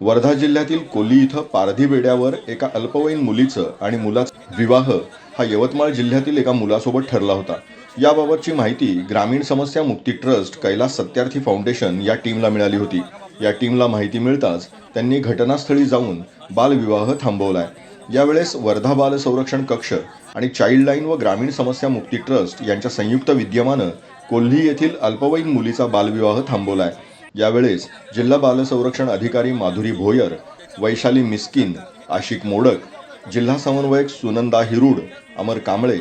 वर्धा जिल्ह्यातील कोल्ही इथं पारधी बेड्यावर एका अल्पवयीन मुलीचं आणि मुलाचा विवाह हा यवतमाळ जिल्ह्यातील एका मुलासोबत ठरला होता. याबाबतची माहिती ग्रामीण समस्या मुक्ती ट्रस्ट कैलास सत्यार्थी फाउंडेशन या टीमला मिळाली होती. या टीमला माहिती मिळताच त्यांनी घटनास्थळी जाऊन बालविवाह थांबवलाय. यावेळेस वर्धा बाल संरक्षण कक्ष आणि चाइल्डलाईन व ग्रामीण समस्या मुक्ती ट्रस्ट यांच्या संयुक्त विद्यमानं कोल्ही येथील अल्पवयीन मुलीचा बालविवाह थांबवलाय. यावेळेस जिल्हा बालसंरक्षण अधिकारी माधुरी भोयर वैशाली मिस्किन आशिक मोडक जिल्हा समन्वयक सुनंदा हिरूड अमर कांबळे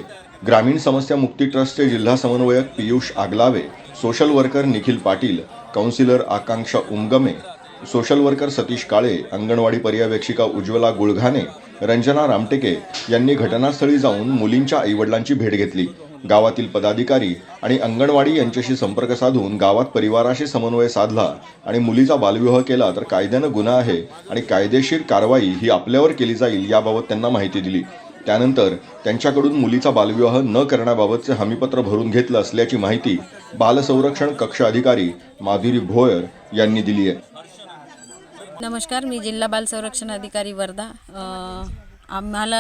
ग्रामीण समस्या मुक्ती ट्रस्टचे जिल्हा समन्वयक Piyush Agalawe social worker Nikhil Patil counsellor Akanksha Umagme social worker Satish Kale anganwadi पर्यवेक्षिका Ujjwala Gulghane Ranjana Ramteke यांनी घटनास्थळी जाऊन मुलींच्या आईवडिलांची भेट घेतली. गावातील पदाधिकारी आणि अंगणवाडी यांच्याशी संपर्क साधून गावात परिवाराशी समन्वय साधला आणि मुलीचा बालविवाह केला तर कायद्यानं गुन्हा आहे आणि कायदेशीर कारवाई ही आपल्यावर केली जाईल याबाबत त्यांना माहिती दिली. त्यानंतर त्यांच्याकडून मुलीचा बालविवाह न करण्याबाबतचे हमीपत्र भरून घेतलं असल्याची माहिती बालसंरक्षण कक्ष अधिकारी माधुरी भोयर यांनी दिली आहे. नमस्कार मी जिल्हा बाल संरक्षण अधिकारी वर्धा. आम्हाला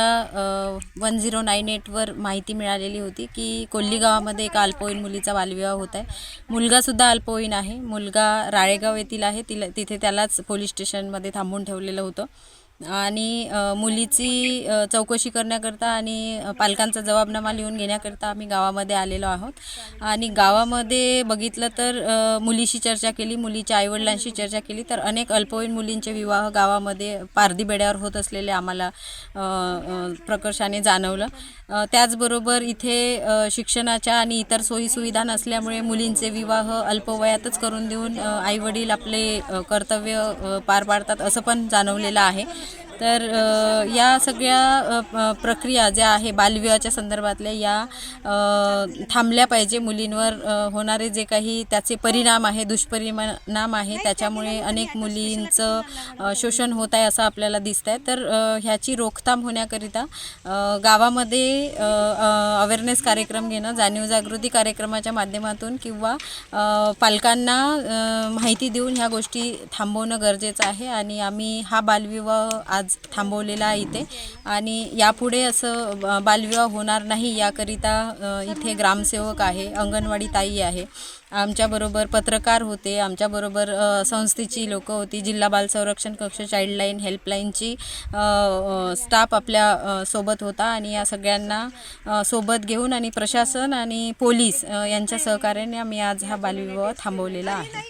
वन झिरो नाईन एटवर माहिती मिळालेली होती की कोल्ली गावामध्ये एका अल्पवयीन मुलीचा बालविवाह होत आहे. मुलगासुद्धा अल्पवयीन आहे. मुलगा राळेगाव येथील आहे. तिला तिथे त्यालाच पोलीस स्टेशनमध्ये थांबून ठेवलेलं होतं. आणि मुलीची चौकशी करण्याकरता आणि पालकांचा जबाबनामा लिहून घेण्याकरता आम्ही गावामध्ये आलेलो आहोत. आणि गावामध्ये बघितलं तर मुलीशी चर्चा केली मुलीच्या आईवडिलांशी चर्चा केली तर अनेक अल्पवयीन मुलींचे विवाह गावामध्ये पारधी बेड्यावर होत असलेले आम्हाला प्रकर्षाने जाणवलं. त्याचबरोबर इथे शिक्षणाच्या आणि इतर सोयीसुविधा नसल्यामुळे मुलींचे विवाह अल्पवयातच करून देऊन आईवडील आपले कर्तव्य पार पाडतात असं पण जाणवलेलं आहे. तर या सगळ्या प्रक्रिया ज्या आहे बालविवाहाच्या संदर्भातल्या या थांबल्या पाहिजे मुलींवर. होणारे जे काही त्याचे परिणाम आहे दुष्परिणाम आहे त्याच्यामुळे अनेक मुलींचं शोषण होत आहे असं आपल्याला दिसत आहे तर ह्याची रोखथाम होण्याकरिता गावामध्ये अवेअरनेस कार्यक्रम घेणं जाणीव जागृती कार्यक्रमाच्या माध्यमातून किंवा पालकांना माहिती देऊन ह्या गोष्टी थांबवणं गरजेचं आहे. आणि आम्ही हा बालविवाह आज थांबवलेला आहे इथे. आणि यापुढे असं ब- बालविवाह होणार नाही याकरिता इथे ग्रामसेवक आहे अंगणवाडी ताई आहे. आमच्याबरोबर पत्रकार होते आमच्याबरोबर संस्थेची लोकं होती जिल्हा बाल संरक्षण कक्ष चाइल्डलाईन हेल्पलाईनची स्टाफ आपल्यासोबत होता. आणि या सगळ्यांना सोबत घेऊन आणि प्रशासन आणि पोलीस यांच्या सहकार्याने आम्ही आज हा बालविवाह थांबवलेला आहे.